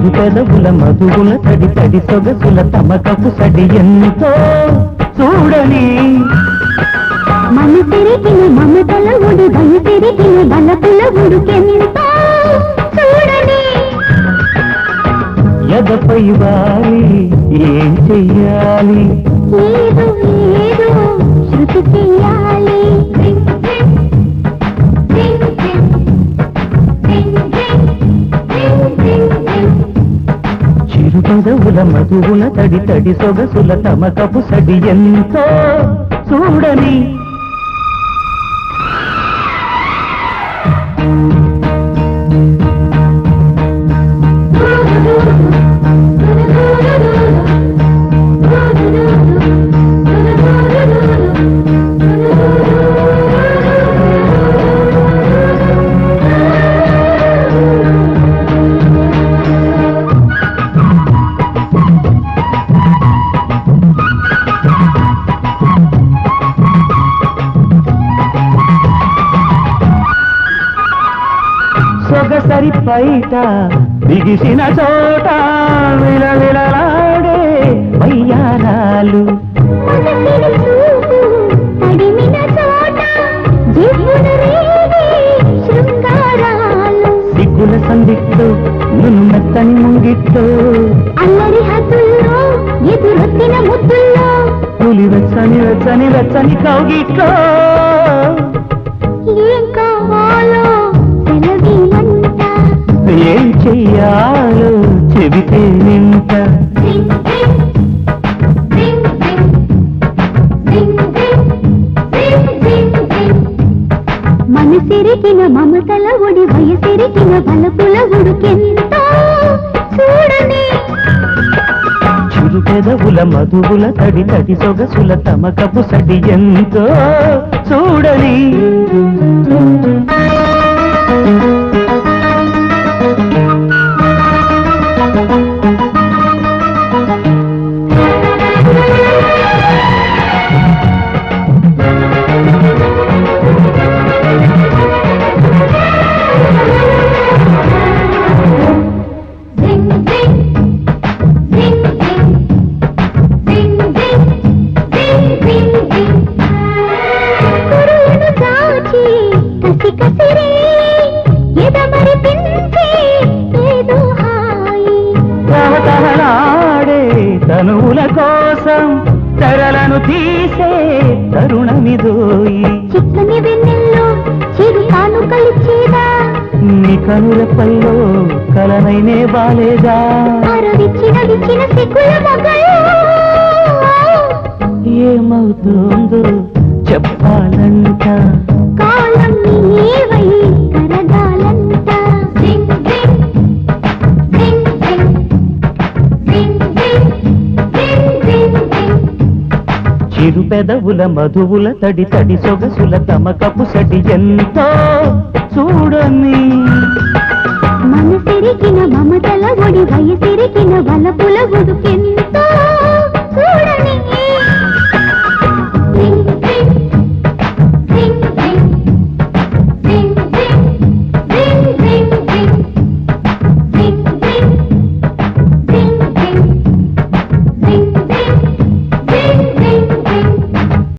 పెదవుల మధువుల తడి తడి సొగసుల తమకపు సడి ఎంతో చూడని. మనసెరిగిన మమతల ఉడి బయసెరిగిన బలపుల ఉడుకెంతో చూడని. ఎదపై వాలి ఏం చెయ్యాలి? ఏదో ఏదో శృతి చెయ్యాలి. చిరు పెదవుల మధువుల తడి తడి సొగసుల తమ కపు సడి ఎంతో చూడని సొగసరి పైట బిగిసిన చోట విలవిలలాడే వయ్యారాలు. సిగ్గుల సందిట్టు నున్ను మెత్తని ముంగిట్టు అల్లరి హద్దుల్లో ఎదురొత్తిన ముద్దుల్లో. పులి వెచ్చని వెచ్చని వెచ్చని కౌగిట్లో. ఏం కావాలో ఏం చెయ్యాలో చెబితే నింట మనసిరిగిన మమతల ఒడి వయసిరిగిన బలపుల ఉడుకెంతో? చూడని పెదవుల మధువుల తడి తడి సొగసుల తమకపు సడి ఎంతో? చూడని తహతహలాడే తనువుల కోసం తెరలను తీసే తరుణమిదోయి. చిక్కని వెన్నెల్లో చిరు కానుకలిచ్చేదా నీ కనుల పల్లో కలనైనే బాలేదా? ఏమవుతుందో చెప్పాలంట. ఇరు పెదవుల మధువుల తడి తడి సొగసుల తమ కపు సడి ఎంతో చూడని